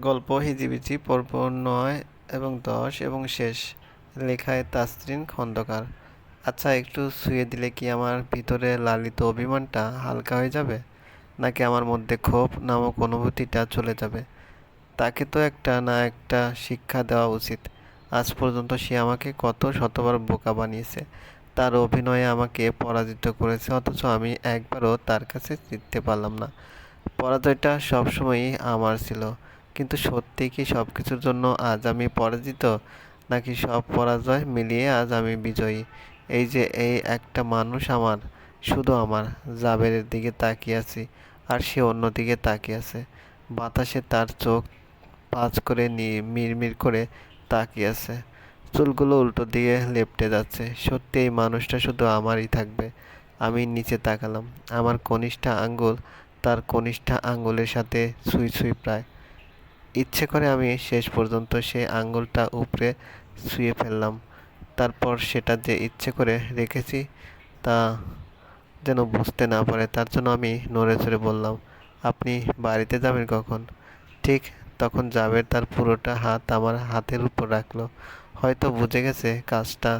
গল্প হিজিবিজি পর্ব নয় এবং দশ এবং শেষ লেখায় তাসরিন খন্দকার। আচ্ছা একটু শুয়ে দিলে কি আমার ভিতরে লালিত অভিমানটা হালকা হয়ে যাবে? নাকি আমার মধ্যে ক্ষোভ নামক অনুভূতিটা চলে যাবে? তাকে তো একটা না একটা শিক্ষা দেওয়া উচিত। আজ পর্যন্ত সে আমাকে কত শতবার বোকা বানিয়েছে। তার অভিনয়ে আমাকে পরাজিত করেছে, অথচ আমি একবারও তার কাছে জিততে পারলাম না। পরাজয়টা সবসময়ই আমার ছিল। কিন্তু সত্যি কি সব কিছুর জন্য আজ আমি পরাজিত? নাকি সব পরাজয় মিলিয়ে আজ আমি বিজয়ী? এই যে এই একটা মানুষ আমার, শুধু আমার, জাবেরের দিকে তাকিয়ে আছি, আর সে অন্যদিকে তাকিয়ে আছে। বাতাসে তার চোখ পাঁচ করে নিয়ে মিরমির করে তাকিয়ে আছে। চুলগুলো উল্টো দিকে লেপটে যাচ্ছে। সত্যি এই মানুষটা শুধু আমারই থাকবে। আমি নিচে তাকালাম। আমার কনিষ্ঠা আঙ্গুল তার কনিষ্ঠা আঙ্গুলের সাথে ছুঁই ছুঁই প্রায়। ইচ্ছে করে আমি শেষ পর্যন্ত সে আঙ্গুলটা উপরে শুয়ে ফেললাম। তারপর সেটা যে ইচ্ছে করে রেখেছি তা যেন বুঝতে না পারে, তার জন্য আমি নড়ে চড়ে বললাম, আপনি বাড়িতে যাবেন কখন? ঠিক তখন জাবের তার পুরোটা হাত আমার হাতের উপর রাখল। হয়তো বুঝে গেছে কাজটা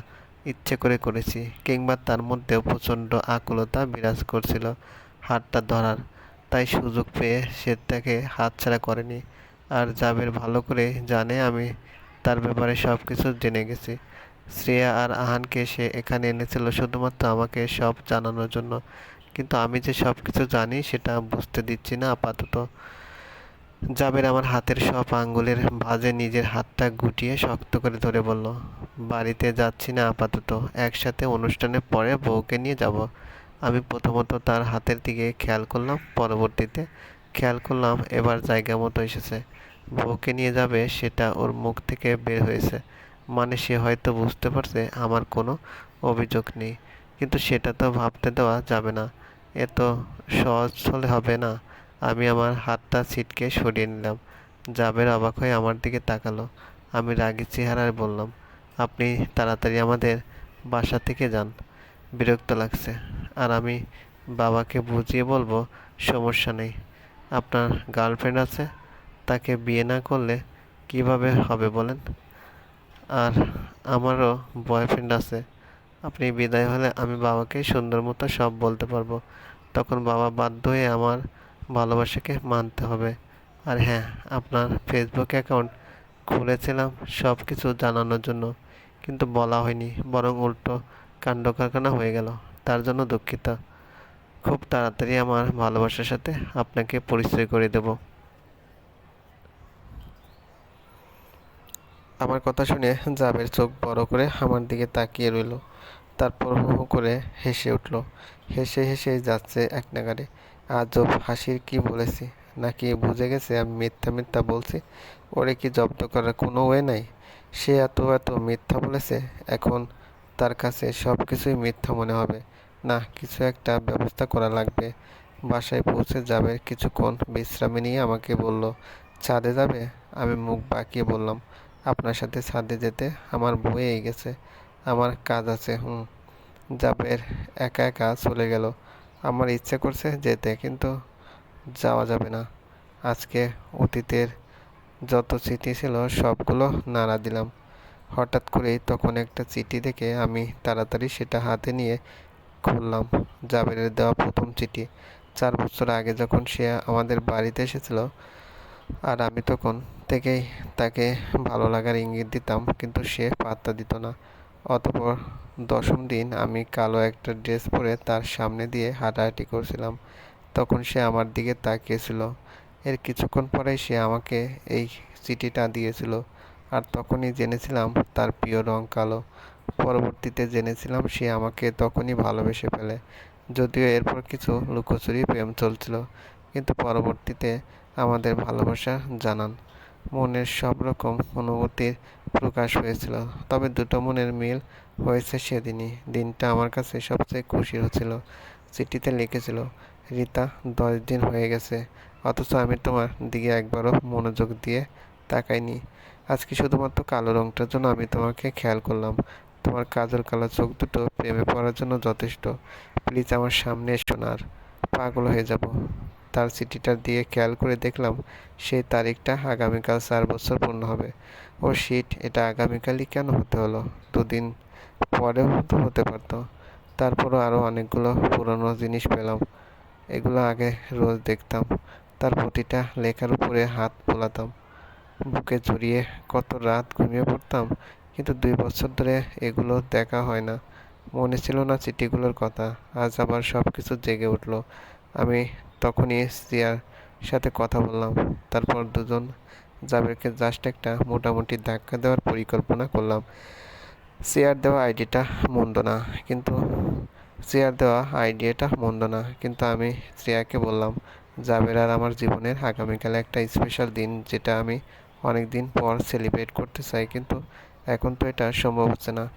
ইচ্ছে করে করেছি, কিংবা তার মধ্যেও প্রচণ্ড আকুলতা বিরাজ করছিল হাতটা ধরার। তাই সুযোগ পেয়ে সে তাকে হাতছাড়া করেনি। আর জাবের ভালো করে জানে, আমি তার ব্যাপারে সব কিছু জেনে গেছি। শ্রেয়া আর আহানকে সে এখানে এনেছিল শুধুমাত্র আমাকে সব জানানোর জন্য। কিন্তু আমি যে সব কিছু জানি, সেটা বুঝতে দিচ্ছি না আপাতত। জাবের আমার হাতের সব আঙ্গুলের ভাঁজে নিজের হাতটা গুটিয়ে শক্ত করে ধরে বলল, বাড়িতে যাচ্ছি না আপাতত, একসাথে অনুষ্ঠানের পরে বউকে নিয়ে যাব। আমি প্রথমত তার হাতের দিকে খেয়াল করলাম, পরবর্তীতে খেয়াল করলাম, এবার জায়গা মতো এসেছে। বউকে নিয়ে যাবে সেটা ওর মুখ থেকে বের হয়েছে। মানে সে হয়তো বুঝতে পারছে আমার কোনো অভিযোগ নেই। কিন্তু সেটা তো ভাবতে দেওয়া যাবে না। এত সহজ হলে হবে না। আমি আমার হাতটা ছিটকে সরিয়ে নিলাম। জাবের অবাক হয়ে আমার দিকে তাকালো। আমি রাগি চেহারায় বললাম, আপনি তাড়াতাড়ি আমাদের বাসা থেকে যান। বিরক্ত লাগছে। আর আমি বাবাকে বুঝিয়ে বলব, সমস্যা নেই। আপনার গার্লফ্রেন্ড আছে, তাকে বিয়ে না করলে কীভাবে হবে বলেন? আর আমারও বয়ফ্রেন্ড আছে, আপনি বিদায় হলে আমি বাবাকে সুন্দর মতো সব বলতে পারব। তখন বাবা বাধ্য হয়ে আমার ভালোবাসাকে মানতে হবে। আর হ্যাঁ আপনার ফেসবুক অ্যাকাউন্ট খুলেছিলাম সব কিছু জানানোর জন্য, কিন্তু বলা হয়নি, বরং উল্টো কাণ্ড কারখানা হয়ে গেল, তার জন্য দুঃখিত। খুব তাড়াতাড়ি আমার ভালোবাসার সাথে আপনাকে পরিচয় করে দেব। আমার কথা শুনে জাবের চোখ বড় করে আমার দিকে তাকিয়ে রইল। তারপর হু হু করে হেসে উঠল। হেসে হেসে যাচ্ছে এক নাগারে আজব হাসির কি বলেছি? নাকি বুঝে গেছে আমি মিথ্যা মিথ্যা বলছি? ওরে কি জব্দ করার কোনো ওয়ে নাই? সে এত এত মিথ্যা বলেছে, এখন তার কাছে সব কিছুই মিথ্যা মনে হবে। না, কিছু একটা ব্যবস্থা করা লাগবে। বাসায় পৌঁছে যাবে কিছুক্ষণ, বিশ্রামে নিয়ে আমাকে বলল, ছাদে যাবে? আমি মুখ বাঁকিয়ে বললাম, আপনার সাথে ছাদে যেতে আমার বয়েই গেছে, আমার কাজ আছে, হুম। জাবের একা একা চলে গেল। আমার ইচ্ছে করছে যেতে, কিন্তু যাওয়া যাবে না। আজকে অতীতের যত চিঠি ছিল, সবগুলো নাড়া দিলাম। হঠাৎ করেই তখন একটা চিঠি দেখে আমি তাড়াতাড়ি সেটা হাতে নিয়ে খুললাম জাবেরের দেওয়া প্রথম চিঠি। চার বছর আগে যখন সে আমাদের বাড়িতে এসেছিল আর আমি তখন থেকেই তাকে ভালো লাগার ইঙ্গিত দিতাম, কিন্তু সে পাত্তা দিত না। অতপর দশম দিন আমি কালো একটা ড্রেস পরে তার সামনে দিয়ে হাঁটাহাঁটি করছিলাম। তখন সে আমার দিকে তাকিয়েছিল। এর কিছুক্ষণ পরেই সে আমাকে এই চিঠিটা দিয়েছিল। আর তখনই জেনেছিলাম তার প্রিয় রং কালো। পরবর্তীতে জেনেছিলাম সে আমাকে তখনই ভালোবেসে ফেলে। যদিও এরপর কিছু লুকোচুরি প্রেম চলছিল, কিন্তু পরবর্তীতে আমাদের ভালোবাসা জানান। মনের সব রকম অনুভূতির প্রকাশ হয়েছিল, তবে দুটো মনের মিল হয়েছে সেদিনই। দিনটা আমার কাছে সবচেয়ে খুশি হচ্ছিল চিঠিতে লিখেছিল, রিতা, দশ দিন হয়ে গেছে, অথচ আমি তোমার দিকে একবারও মনোযোগ দিয়ে তাকাইনি। আজকে শুধুমাত্র কালো রংটার জন্য আমি তোমাকে খেয়াল করলাম তোমার কাজল কালো চোখ দুটো প্রেমে পড়ার জন্য যথেষ্ট। প্লিজ আমার সামনে এসো না পাগল হয়ে যাব। তার চিঠিটার দিয়ে খেয়াল করে দেখলাম, সেই তারিখটা আগামীকাল চার বছর পূর্ণ হবে। ও শিট এটা আগামীকালই কেন হতে হলো? দুদিন পরেও তো হতে পারতো। তারপরও আরও অনেকগুলো পুরনো জিনিস পেলাম। এগুলো আগে রোজ দেখতাম। তার প্রতিটা লেখার উপরে হাত বোলাতাম। বুকে জড়িয়ে কত রাত ঘুমিয়ে পড়তাম কিন্তু দুই বছর ধরে এগুলো দেখা হয় না। মনে ছিল না চিঠিগুলোর কথা। আজ আবার সব কিছু জেগে উঠল। আমি তখনই সিয়ার সাথে কথা বললাম। তারপর দুজন জাবেরকে জাস্ট একটা মোটামুটি ধাক্কা দেওয়ার পরিকল্পনা করলাম। শেয়ার দেওয়া আইডিটা মন্দ না, কিন্তু শেয়ার দেওয়া আইডিয়াটা মন্দ না, কিন্তু আমি শ্রেয়াকে বললাম, জাবের আর আমার জীবনের আগামীকাল একটা স্পেশাল দিন যেটা আমি অনেক দিন পর সেলিব্রেট করতে চাই, কিন্তু এখন তো এটা সম্ভব হচ্ছে না।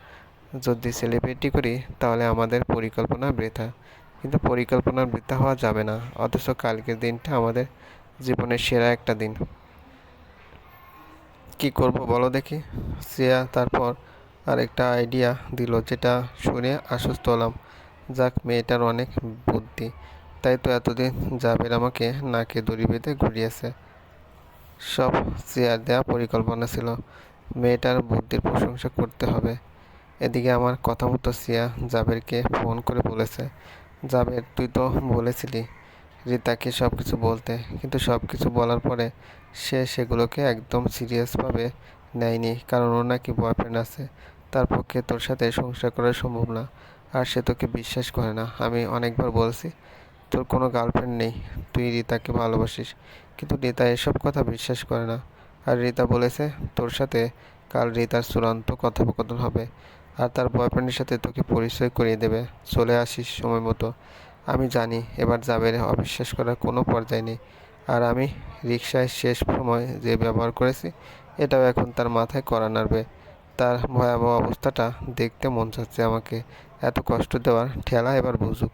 যদি সেলিব্রেটই করি, তাহলে আমাদের পরিকল্পনা বৃথা। কিন্তু পরিকল্পনা বৃথা হওয়া যাবে না, অথচ কালকের দিনটা আমাদের জীবনের সেরা একটা দিন। কি করব বলো দেখি? শ্রেয়া তারপর আরেকটা আইডিয়া দিল, যেটা শুনে আশ্বস্ত হলাম। যাক, মেয়েটার অনেক বুদ্ধি। তাই তো এতদিন জাবের আমাকে নাকে দড়ি বেঁধে ঘুরিয়েছে। সব চেয়ার দেওয়া পরিকল্পনা ছিল। মেয়েটার বুদ্ধির প্রশংসা করতে হবে। এদিকে আমার কথা মতো সিয়া জাবেরকে ফোন করে বলেছে, জাবের, তুই তো বলেছিলি রিতাকে সব কিছু বলতে, কিন্তু সব কিছু বলার পরে সে সেগুলোকে একদম সিরিয়াসভাবে নেয়নি, কারণ ওর নাকি বয়ফ্রেন্ড আছে, তার পক্ষে তোর সাথে সংসার করা সম্ভব না, আর সে তোকে বিশ্বাস করে না। আমি অনেকবার বলছি, তোর কোনো গার্লফ্রেন্ড নেই, তুই রিতাকে ভালোবাসিস, কিন্তু রিতা এসব কথা বিশ্বাস করে না। আর রিতা বলেছে, তোর সাথে কাল রিতার চূড়ান্ত কথোপকথন হবে আর তার বয়ফ্রেন্ডের সাথে তোকে পরিচয় করিয়ে দেবে। চলে আসিস সময় মতো। আমি জানি এবার যাবে অবিশ্বাস করার কোনো পর্যায় নেই। আর আমি রিক্সায় শেষ সময় যে ব্যবহার করেছি, এটাও এখন তার মাথায় করা নাড়বে। তার ভয়াবহ অবস্থাটা দেখতে মন চাচ্ছে আমাকে। এত কষ্ট দেওয়ার ঠেলা এবার বুঝুক।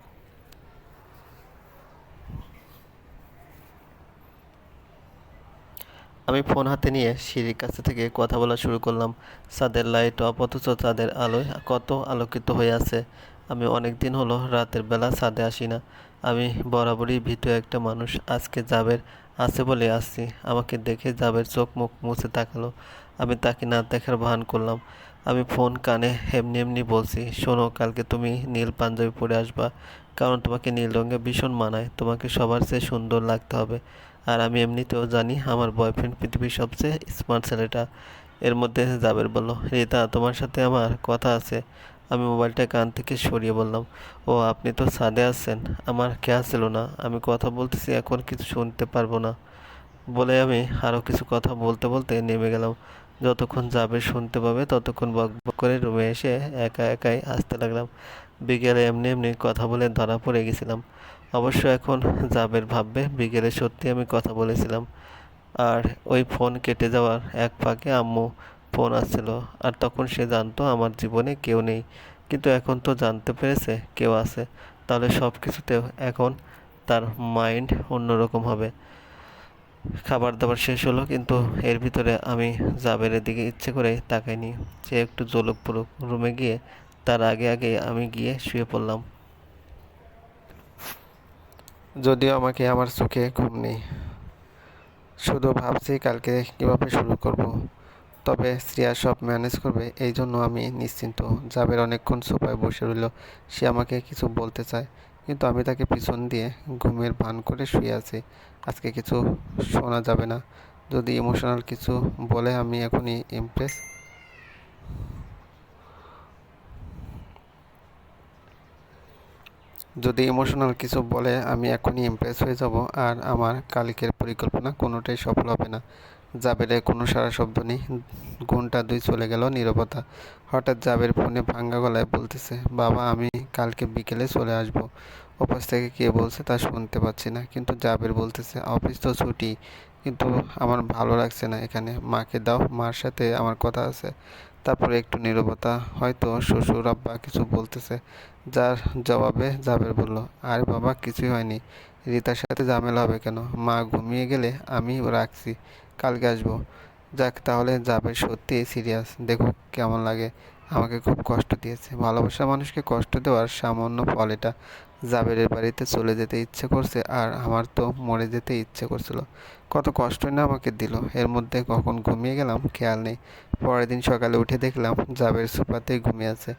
আমি ফোন হাতে নিয়ে সিঁড়ির কাছে থেকে কথা বলা শুরু করলাম। ছাদের লাইট অফ অথচ চাঁদের আলোয় কত আলোকিত হয়ে আছে। আমি অনেক দিন হলো রাতের বেলা ছাদে আসি না। আমি বরাবরই ভীত একটা মানুষ আজকে যাবের আছে বলে আসছি। আমাকে দেখে যাবের চোখ মুখ মুছে তাকালো। আমি তাকে না দেখার ভান করলাম। আমি ফোন কানে এমনি এমনি বলছি, শোনো, কালকে তুমি নীল পাঞ্জাবি পরে আসবা। কারণ তোমাকে নীল রঙে ভীষণ মানায়। তোমাকে সবার চেয়ে সুন্দর লাগতে হবে। আর আমি এমনিতেও জানি আমার বয়ফ্রেন্ড পৃথিবীর সবচেয়ে স্মার্ট ছেলেটা। এর মধ্যে জাবের বলল, রিতা, তোমার সাথে আমার কথা আছে। আমি মোবাইলটা কান থেকে সরিয়ে বললাম, ও, আপনি তো ছাদে আছেন। আমার খেয়া ছিল না। আমি কথা বলতেছি, এখন কিছু শুনতে পারব না। বলে আমি আরও কিছু কথা বলতে বলতে নেমে গেলাম। যতক্ষণ যাবে শুনতে পাবে, ততক্ষণ বক বক করে রুমে এসে একা একাই আসতে লাগলাম। বিকেলে এমনি এমনি কথা বলে ধরা পড়ে গেছিলাম। অবশ্য এখন জাবের ভাববে। বিকেলে সত্যি আমি কথা বলেছিলাম। আর ওই ফোন কেটে যাওয়ার এক ফাঁকে আম্মু ফোন আসছিল। আর তখন সে জানতো আমার জীবনে কেউ নেই। কিন্তু এখন তো জানতে পেরেছে কেউ আছে। তাহলে সব কিছুতেও এখন তার মাইন্ড অন্যরকম হবে। খাবার দাবার শেষ হলো, কিন্তু এর ভিতরে আমি জাবেরের দিকে ইচ্ছে করে তাকাইনি। সে একটু জলক পড়ুক রুমে গিয়ে তার আগে আগে আমি গিয়ে শুয়ে পড়লাম। যদিও আমাকে আমার চোখে ঘুম নেই। শুধু ভাবছি কালকে কীভাবে শুরু করব। তবে শ্রিয়া সব ম্যানেজ করবে এই জন্য আমি নিশ্চিন্ত। জাবের অনেকক্ষণ সোফায় বসে রইল, সে আমাকে কিছু বলতে চায়। কিন্তু আমি তাকে পিছন দিয়ে ঘুমের ভান করে শুয়ে আছি। আজকে কিছু শোনা যাবে না। যদি ইমোশনাল কিছু বলে, আমি এখনই ইমপ্রেস যদি ইমোশনাল কিছু বলে, আমি এখনই ইমপ্রেস হয়ে যাব। আর আমার কালকের পরিকল্পনা কোনোটাই সফল হবে না। জাবেরের কোনো সারা শব্দ নেই। ঘণ্টা দুই চলে গেল নীরবতা। হঠাৎ জাবের ফোনে ভাঙ্গা গলায় বলতেছে, বাবা, আমি কালকে বিকেলে চলে আসব। অফিস থেকে কে বলছে তা শুনতে পাচ্ছি না। কিন্তু জাবের বলতেছে, অফিস তো ছুটি, কিন্তু আমার ভালো লাগছে না এখানে। মাকে দাও, মার সাথে আমার কথা আছে। তারপরে একটু নীরবতা। হয়তো শ্বশুর আব্বা কিছু বলতেছে, যার জবাবে জাবের বলল, আর বাবা, কিছুই হয়নি। রিতার সাথে ঝামেলা হবে কেন? মা ঘুমিয়ে গেলে আমি রাখছি, কালকে আসব। যাক, তাহলে জাবের সত্যি সিরিয়াস দেখুক কেমন লাগে। আমাকে খুব কষ্ট দিয়েছে। ভালোবাসা মানুষকে কষ্ট দেওয়ার সামান্য ফল এটা। জাবেরের বাড়িতে চলে যেতে ইচ্ছে করছে আর আমার তো মরে যেতে ইচ্ছে করছিল। কত কষ্টই না আমাকে দিল। এর মধ্যে কখন ঘুমিয়ে গেলাম খেয়াল নেই। পরের দিন সকালে উঠে দেখলাম জাবের সোফাতেই ঘুমিয়ে আছে।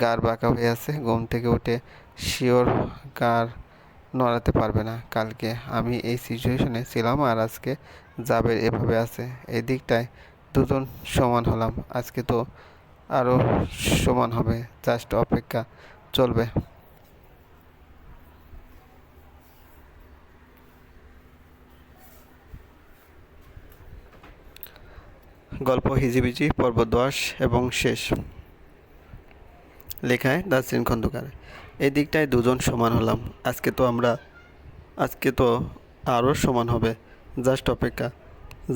গার বাঁকা হয়ে আছে। ঘুম থেকে উঠে শিওর গার নড়াতে পারবে না। কালকে আমি এই সিচুয়েশনে ছিলাম আর আজকে জাবের এভাবে আছে। এই দিকটায় দুজন সমান হলাম। আজকে তো আরও সমান হবে। জাস্ট অপেক্ষা চলবে। গল্প হিজিবিজি পর্ব দশ এবং শেষ। লেখায় দাসরিন খন্দকার। এই দিকটায় দুজন সমান হলাম। আজকে তো আমরা, আজকে তো আরও সমান হবে। জাস্ট অপেক্ষা।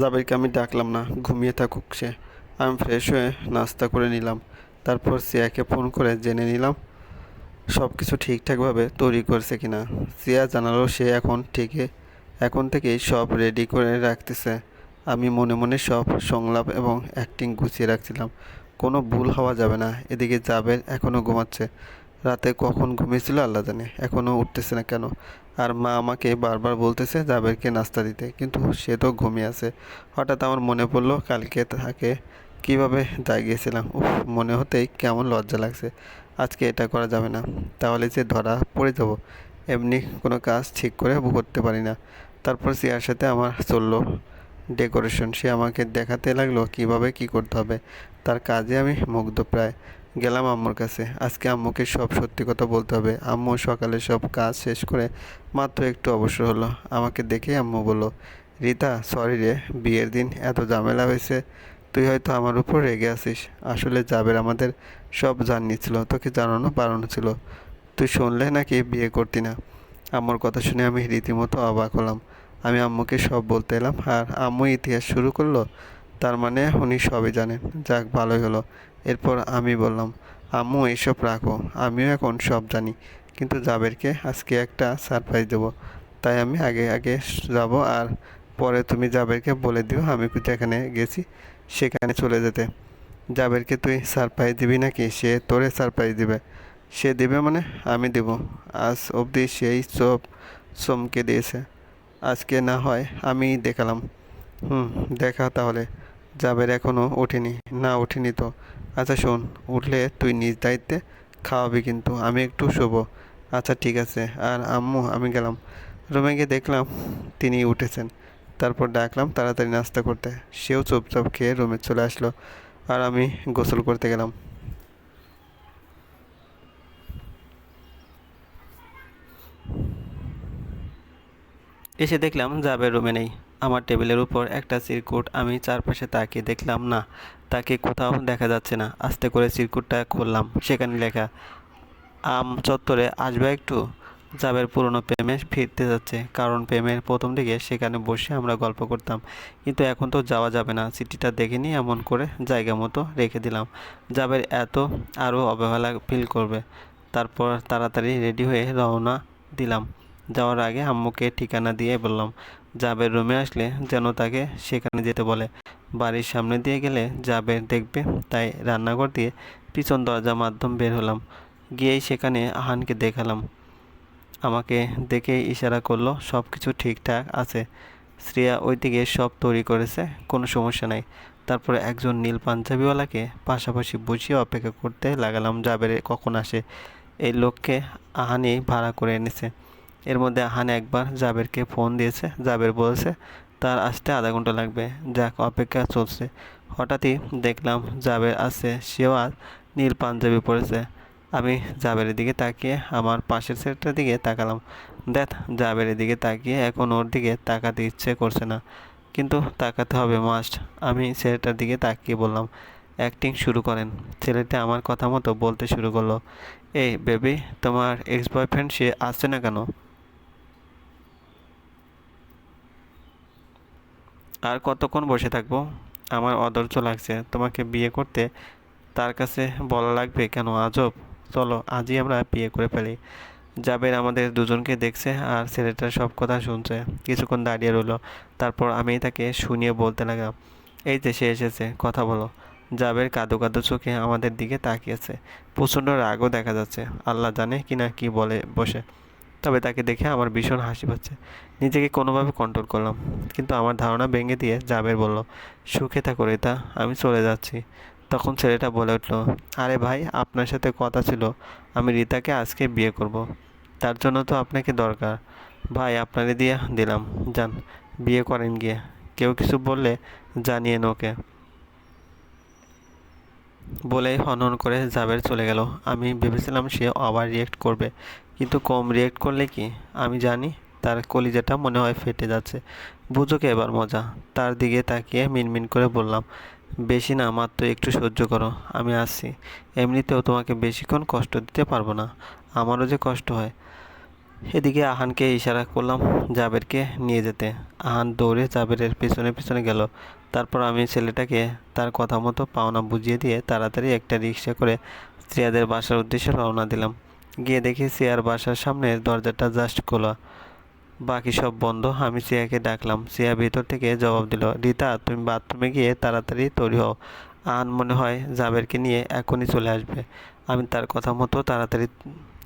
জাবেরকে আমি ডাকলাম না। ঘুমিয়ে থাকুক সে। আমি ফ্রেশ হয়ে নাস্তা করে নিলাম। তারপর সিয়াকে ফোন করে জেনে নিলাম সব কিছু ঠিকঠাকভাবে তৈরি করছে কিনা। সিয়া জানালো সে এখন ঠিকই, এখন থেকেই সব রেডি করে রাখতেছে। আমি মনে মনে সব সংলাপ এবং অ্যাক্টিং গুছিয়ে রাখছিলাম। কোনো ভুল হওয়া যাবে না, এদিকে জাবের এখনও ঘুমাচ্ছে। রাতে কখন ঘুমিয়েছিল আল্লাহ জানে এখনও উঠতেছে না কেন? আর মা আমাকে বারবার বলতেছে জাবেরকে নাস্তা দিতে, কিন্তু সে তো ঘুমিয়ে আছে। হঠাৎ আমার মনে পড়ল কালকে তাকে কীভাবে জাগিয়েছিলাম উফ, মনে হতেই কেমন লজ্জা লাগছে। আজকে এটা করা যাবে না। তাহলে যে ধরা পড়ে যাব, এমনি কোনো কাজ ঠিক করে করতে পারি না। তারপর সিয়ার সাথে আমার চলল ডেকোরেশন। সে আমাকে দেখাতে লাগল কীভাবে কি করতে হবে। তার কাজে আমি মুগ্ধ প্রায়। গেলাম আম্মুর কাছে। আজকে আম্মুকে সব সত্যি কথা বলতে হবে। আম্মু সকালে সব কাজ শেষ করে মাত্র একটু অবসর হলো। আমাকে দেখে আম্মু বলল, রিতা সরি রে, বিয়ের দিন এত ঝামেলা হয়েছে। তুই হয়তো আমার উপর রেগে আছিস। আসলে যাবের আমাদের সব জানিয়েছিল তোকে জানানো বাড়ানো ছিল। তুই শুনলে নাকি বিয়ে করতি না? আম্মুর কথা শুনে আমি রীতিমতো অবাক হলাম। আমি আম্মুকে সব বলতে এলাম, আর আম্মু ইতিহাস শুরু করল? তার মানে উনি সবই জানেন। যাক, ভালোই হলো। এরপর আমি বললাম, আম্মু এইসব রাখো। আমিও এখন সব জানি। কিন্তু জাবেরকে আজকে একটা সারপ্রাইজ দেবো। তাই আমি আগে আগে যাব, আর পরে তুমি জাবেরকে বলে দিও, আমি যেখানে গেছি। সেখানে চলে যেতে। জাবেরকে তুই সারপ্রাইজ দিবি নাকি? সে তোরে সারপ্রাইজ দিবে। সে দিবে মানে আমি দেব। আজ অবধি সেই সব চমকে দিয়েছে। আজকে না হয় আমি দেখালাম। হুম, দেখা তাহলে। জাবের এখনও ওঠেনি। না, ওঠেনি তো। আচ্ছা শোন, উঠলে তুই নিজ দায়িত্বে খাওয়াবি কিন্তু। আমি একটু শোব। আচ্ছা ঠিক আছে। আর আম্মু, আমি গেলাম। রুমে গিয়ে দেখলাম তিনি উঠেছেন। তারপর ডাকলাম তাড়াতাড়ি নাস্তা করতে। সেও চুপচাপ খেয়ে রুমে চলে আসলো আর আমি গোসল করতে গেলাম। এসে দেখলাম জাবের রুমে নেই। আমার টেবিলের উপর একটা চিরকুট আমি চারপাশে তাকিয়ে দেখলাম, না, তাকে কোথাও দেখা যাচ্ছে না। আস্তে করে চিরকুটটা খুললাম, সেখানে লেখা, আম চত্বরে আসবে একটু? জাবের পুরনো প্রেমে ফিরতে যাচ্ছে। কারণ প্রেমের প্রথম দিকে সেখানে বসে আমরা গল্প করতাম। কিন্তু এখন তো যাওয়া যাবে না। চিঠিটা দেখে এমন করে জায়গা মতো রেখে দিলাম। জাবের এত আরও অবহেলা ফিল করবে। তারপর তাড়াতাড়ি রেডি হয়ে রওনা দিলাম। যাওয়ার আগে আম্মুকে ঠিকানা দিয়ে বললাম, জাবের রুমে আসলে যেন তাকে সেখানে যেতে বলে। বাড়ির সামনে দিয়ে গেলে জাবের দেখবে। তাই রান্নাঘর দিয়ে পিছন দরজা মাধ্যম বের হলাম। গিয়েই সেখানে আহানকে দেখালাম। আমাকে দেখে ইশারা করল সব কিছু ঠিকঠাক আছে। শ্রেয়া ওই দিকে সব তৈরি করেছে, কোনো সমস্যা নাই। তারপরে একজন নীল পাঞ্জাবিওয়ালাকে পাশাপাশি বসিয়ে অপেক্ষা করতে লাগালাম, জাবের, কখন আসে? এই লোককে আহানি ভাড়া করে এনেছে। এর মধ্যে আহান একবার জাবেরকে ফোন দিয়েছে। জাবের বলেছে, তার আসতে আধা ঘণ্টা লাগবে। যাক, অপেক্ষা চলছে। হঠাৎই দেখলাম জাবের আছে, সেও আর নীল পাঞ্জাবি পরেছে। আমি জাবেরের দিকে তাকিয়ে আমার পাশের সেটটার দিকে তাকালাম। দেখ, জাবেরের দিকে তাকিয়ে এখন ওর দিকে তাকাতে ইচ্ছে করছে না। কিন্তু তাকাতে হবে, মাস্ট। আমি ছেলেটার দিকে তাকিয়ে বললাম, অ্যাক্টিং শুরু করেন। ছেলেটা আমার কথা মতো বলতে শুরু করল, এই বেবি, তোমার এক্স বয়ফ্রেন্ড সে আসছে না কেন? আর কতক্ষণ বসে থাকব? আমার অধৈর্য লাগছে। তোমাকে বিয়ে করতে তার কাছে বলা লাগবে কেন, আজব? চলো, আজই আমরা বিয়ে করে ফেলি। জাবের আমাদের দুজনকে দেখছে আর ছেলেটার সব কথা শুনছে। কিছুক্ষণ দাঁড়িয়ে রইল। তারপর আমি তাকে শুনিয়ে বলতে লাগলাম, এই যে সে এসেছে, কথা বলো। জাবের কাদো কাদো চোখে আমাদের দিকে তাকিয়েছে। প্রচণ্ড রাগও দেখা যাচ্ছে। আল্লাহ জানে কি না কি বলে বসে। তবে তাকে দেখে আমার ভীষণ হাসি পাচ্ছে। নিজেকে কোনোভাবে কন্ট্রোল করলাম। কিন্তু আমার ধারণা ভেঙে দিয়ে জাবের বলল, সুখে থাকো রেতা, আমি চলে যাচ্ছি। তখন ছেলেটা বলে উঠল, আরে ভাই, আপনার সাথে কথা ছিল। আমি রিতাকে আজকে বিয়ে করব। তার জন্য তো আপনাকে দরকার। ভাই, আপনারে দিয়ে দিলাম। যান, বিয়ে করেন গিয়ে। কেউ কিছু বললে জানিয়ে ওকে। বলেই হনহন করে জাবের চলে গেল। আমি ভেবেছিলাম সে আবার রিয়েক্ট করবে। কিন্তু কম রিয়েক্ট করলে কি? আমি জানি তার কলিজাটা মনে হয় ফেটে যাচ্ছে। বুঝোকে এবার মজা? তার দিকে তাকিয়ে মিনমিন করে বললাম বেশি না, মাত্র একটু সহ্য করো, আমি আসছি। এমনিতেও তোমাকে বেশিক্ষণ কষ্ট দিতে পারব না, আমারও যে কষ্ট হয়। এদিকে আহানকে ইশারা করলাম জাবেরকে নিয়ে যেতে। আহান দৌড়ে জাবেরের পিছনে পিছনে গেল। তারপর আমি ছেলেটাকে তার কথা মতো পাওনা বুঝিয়ে দিয়ে তাড়াতাড়ি একটা রিক্সা করে শ্রেয়াদের বাসার উদ্দেশ্যে রওনা দিলাম। গিয়ে দেখি সিয়ার বাসার সামনে দরজাটা জাস্ট খোলা। বাকি সব বন্ধ। আমি সিয়াকে ডাকলাম। সিয়া ভিতর থেকে জবাব দিল, রিতা, তুমি বাথরুমে গিয়ে তাড়াতাড়ি তৈরি হও। আন মনে হয় জাবেরকে নিয়ে এখনই চলে আসবে। আমি তার কথা মতো তাড়াতাড়ি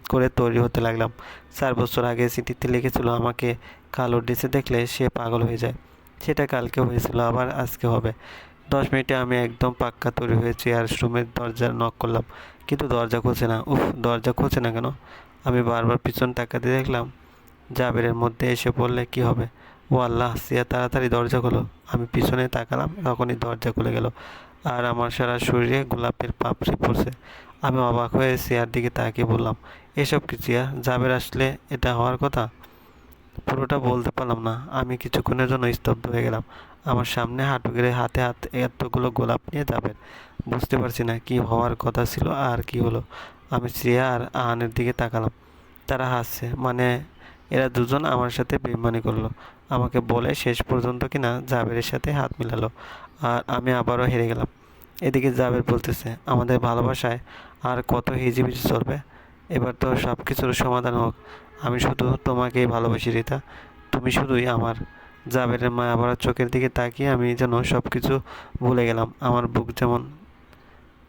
করে তৈরি হতে লাগলাম। চার বছর আগে চিঠিতে লিখেছিল আমাকে, কালো ড্রেসে দেখলে সে পাগল হয়ে যায়। সেটা কালকে হয়েছিল, আবার আজকে হবে। দশ মিনিটে আমি একদম পাক্কা তৈরি হয়েছি আর রুমের দরজা নক করলাম। কিন্তু দরজা খুলছে না। উফ, দরজা খুলছে না কেন? আমি বারবার পিছন তাকাতে দেখলাম জাবেরের মধ্যে এসে পড়লে কি হবে? ও আল্লাহ, সিয়া তাড়াতাড়ি দরজা খোলো। আমি পিছনে তাকালাম, তখনই দরজা খুলে গেল, আর আমার সারা শরীরে গোলাপের পাপড়ি পড়ছে। আমি অবাক হয়ে সিয়ার দিকে তাকিয়ে বললাম, এসব কি সিয়া জাবের আসলে এটা হওয়ার কথা? পুরোটা বলতে পারলাম না। আমি কিছুক্ষণের জন্য স্তব্ধ হয়ে গেলাম। আমার সামনে হাঁটু গেড়ে হাতে হাতে এতগুলো গোলাপ নিয়ে যাবেন? বুঝতে পারছি না কি হওয়ার কথা ছিল আর কি হলো। আমি শ্রেয়া আর আহানের দিকে তাকালাম। তারা হাসছে মানে এরা দুজন আমার সাথে বেমানি করল। আমাকে বলে শেষ পর্যন্ত কিনা জাবেরের সাথে হাত মিলালো আর আমি আবারও হেরে গেলাম। এদিকে জাবের বলতেছে, আমাদের ভালোবাসায় আর কত হিজিবিজি চলবে? এবার তো সব কিছুর সমাধান হোক। আমি শুধু তোমাকেই ভালোবাসি, রিতা। তুমি শুধুই আমার। জাবেরের মা আবার চোখের দিকে তাকিয়ে আমি যেন সব কিছু ভুলে গেলাম। আমার বুক যেমন,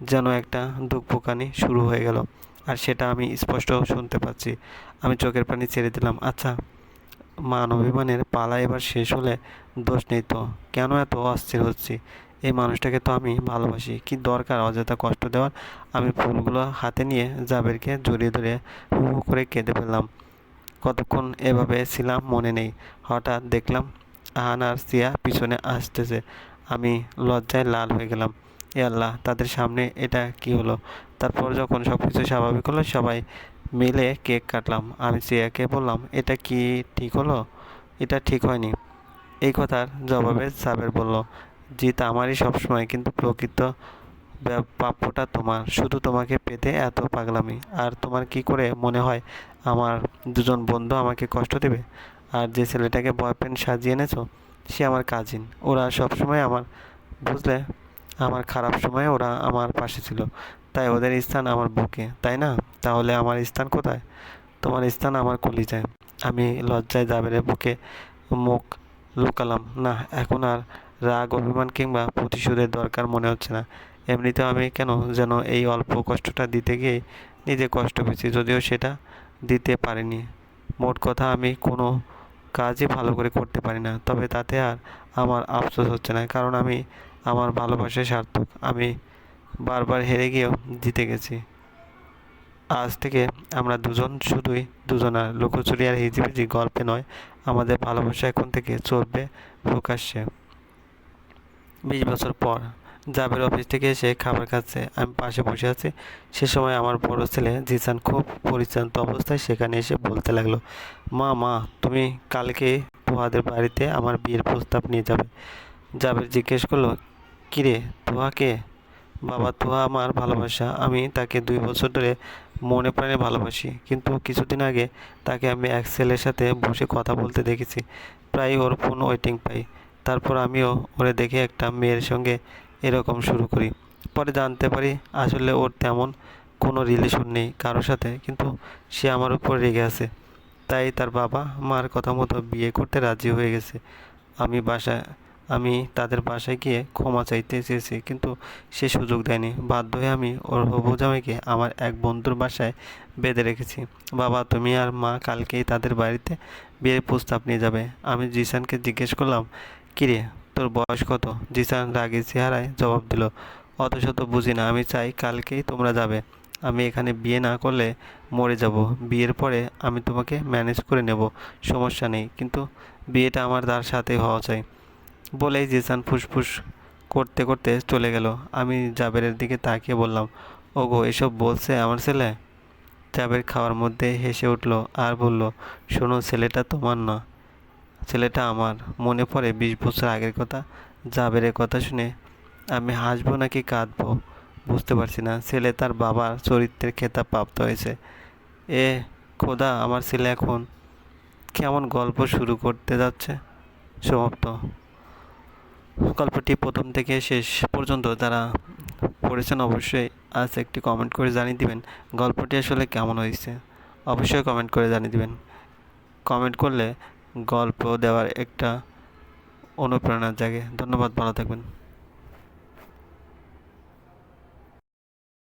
যেন একটা দুঃখ পোকানি শুরু হয়ে গেল। আর সেটা আমি স্পষ্ট শুনতে পাচ্ছি। আমি চোখের পানি ছেড়ে দিলাম। আচ্ছা মান অভিমানের পালা এবার শেষ হলে দোষ নেই তো? কেন এত অস্থির হচ্ছি? এই মানুষটাকে তো আমি ভালোবাসি। কি দরকার অযথা কষ্ট দেওয়ার? আমি ফুলগুলো হাতে নিয়ে জাবেরকে জড়িয়ে ধরে হু হু করে কেঁদে ফেললাম। কতক্ষণ এভাবে ছিলাম মনে নেই। হঠাৎ দেখলাম আহান আর সিয়া পিছনে আসতেছে। আমি লজ্জায় লাল হয়ে গেলাম। এ আল্লাহ, তাদের সামনে এটা কি হলো? তারপর যখন সব কিছু স্বাভাবিক হলো, সবাই মিলে কেক কাটলাম। আমি সিয়াকে বললাম, এটা কি ঠিক হলো? এটা ঠিক হয়নি। এই কথার জবাবে সাবের বলল, জিত আমারই সবসময়, কিন্তু প্রকৃত প্রাপ্যটা তোমার। শুধু তোমাকে পেতে এত পাগলামি। আর তোমার কি করে মনে হয় আমার দুজন বন্ধু আমাকে কষ্ট দেবে? আর যে ছেলেটাকে বয়ফ্রেন্ড সাজিয়ে এনেছো, সে আমার কাজিন ওরা সবসময় আমার, বুঝলে? আমার খারাপ সময়ে ওরা আমার পাশে ছিল। তাই ওদের স্থান আমার বুকে, তাই না? তাহলে আমার স্থান কোথায়? তোমার স্থান আমার কলিজায়। আমি লজ্জায় জাবেরে বুকে মুখ লুকালাম। না, এখন আর রাগ, অভিমান কিংবা প্রতিশোধের দরকার মনে হচ্ছে না। এমনিতেও আমি কেন যেন এই অল্প কষ্টটা দিতে গিয়ে নিজে কষ্ট পেয়েছি, যদিও সেটা দিতে পারিনি। মোট কথা, আমি কোনো কাজই ভালো করে করতে পারি না, তবে তাতে আর আমার আফসোস হচ্ছে না, কারণ আমি আমার ভালোবাসায় সার্থক। আমি বারবার হেরে গিয়েও জিতে গেছি। আজ থেকে আমরা দুজন শুধুই দুজন আর লুকোচুরি আর হিজিবিজি গল্পে নয়, আমাদের ভালোবাসা এখন থেকে চলবে প্রকাশ্যে। বিশ বছর পর জাবের অফিস থেকে এসে খাবার খাচ্ছে, আমি পাশে বসে আছি। সে সময় আমার বড় ছেলে জিসান খুব পরিচান্ত অবস্থায় সেখানে এসে বলতে লাগল, মা মা, তুমি কালকে তোহাদের বাড়িতে আমার বিয়ের প্রস্তাব নিয়ে যাবে। জাবের জিজ্ঞেস করল কিরে তোহা কে? বাবা তোহা আমার ভালোবাসা। আমি তাকে দুই বছর ধরে মনে প্রাণে ভালোবাসি, কিন্তু কিছুদিন আগে তাকে আমি এক ছেলের সাথে বসে কথা বলতে দেখেছি। প্রায় ওর ফোন ওয়েটিং পাই। তারপর আমিও ওরে দেখে একটা মেয়ের সঙ্গে এরকম শুরু করি। পরে জানতে পারি আসলে ওর তেমন কোনো রিলেশন নেই কারোর সাথে, কিন্তু সে আমার উপর রেগে আছে। তাই তার বাবা মার কথা মতো বিয়ে করতে রাজি হয়ে গেছে। আমি বাসায় আমি তাদের বাসায় গিয়ে ক্ষমা চাইতে চেয়েছি, কিন্তু সে সুযোগ দেয়নি। বাধ্য হয়ে আমি ওর হবু জামাইকে আমার এক বন্ধুর বাসায় বেঁধে রেখেছি। বাবা, তুমি আর মা কালকেই তাদের বাড়িতে বিয়ের প্রস্তাব নিয়ে যাবে। আমি জিসানকে জিজ্ঞেস করলাম, কিরে, তোর বয়স কত? জিসান রাগী চেহারায় জবাব দিল অত শত বুঝি না, আমি চাই কালকেই তোমরা যাবে। আমি এখানে বিয়ে না করলে মরে যাব। বিয়ের পরে আমি তোমাকে ম্যানেজ করে নেব, সমস্যা নেই, কিন্তু বিয়েটা আমার তার সাথে হওয়া চাই। বলেই জিসান ফুসফুস করতে করতে চলে গেল। আমি জাবেরের দিকে তাকিয়ে বললাম, ওগো, এসব বলছে আমার ছেলে? জাবের খাওয়ার মধ্যে হেসে উঠল আর বলল, শোনো, ছেলেটা তোমার না, ছেলেটা আমার। মনে পড়ে বিশ বছর আগের কথা, জাবেরের কথা শুনে। আমি হাসবো নাকি কাঁদবো? বুঝতে পারছি না, ছেলে তার বাবার চরিত্রের খেতাব প্রাপ্ত হয়েছে। এ খোদা, আমার ছেলে এখন কেমন গল্প শুরু করতে যাচ্ছে? সমাপ্ত। গল্পটি প্রথম থেকে শেষ পর্যন্ত তারা পড়েছেন অবশ্যই আজ একটি কমেন্ট করে জানিয়ে দিবেন, গল্পটি আসলে কেমন হয়েছে? অবশ্যই কমেন্ট করে জানিয়ে দিবেন। কমেন্ট করলে গল্প দেওয়ার একটা অনুপ্রেরণা জাগে। ধন্যবাদ, ভালো থাকবেন।